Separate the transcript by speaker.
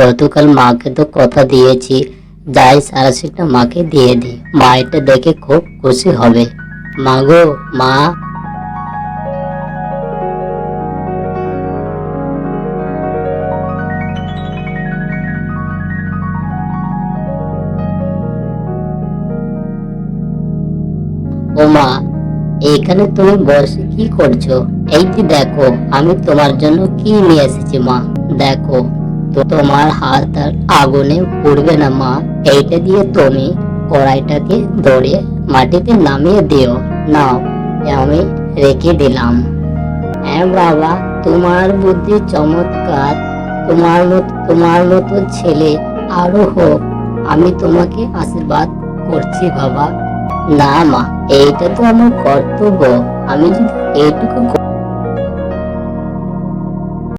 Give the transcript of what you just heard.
Speaker 1: গতকাল মাকে তো কথা দিয়েছি। যাই সারাশিটা মাকে দিয়ে দিই মা এটা দেখে খুব খুশি হবে। মা গো, মা। ও মা এইখানে তুমি বসে কি করছ? এই দেখো, আমি তোমার জন্য কি নিয়ে এসেছি মা। দেখো। তোমার হাত আর আগুনে পুড়বে না, মা। এইটা দিয়ে তুমি কড়াইটাকে ধরে মাটিতে নামিয়ে দিও। নাও আমি রেখে দিলাম। হ্যাঁ বাবা, তোমার বুদ্ধি চমৎকার। তোমার মত, তোমার মতো ছেলে আরও হোক, আমি তোমাকে আশীর্বাদ করছি, বাবা। না, মা, এইটা তো আমার কর্তব্য। আমি যদি এইটুকু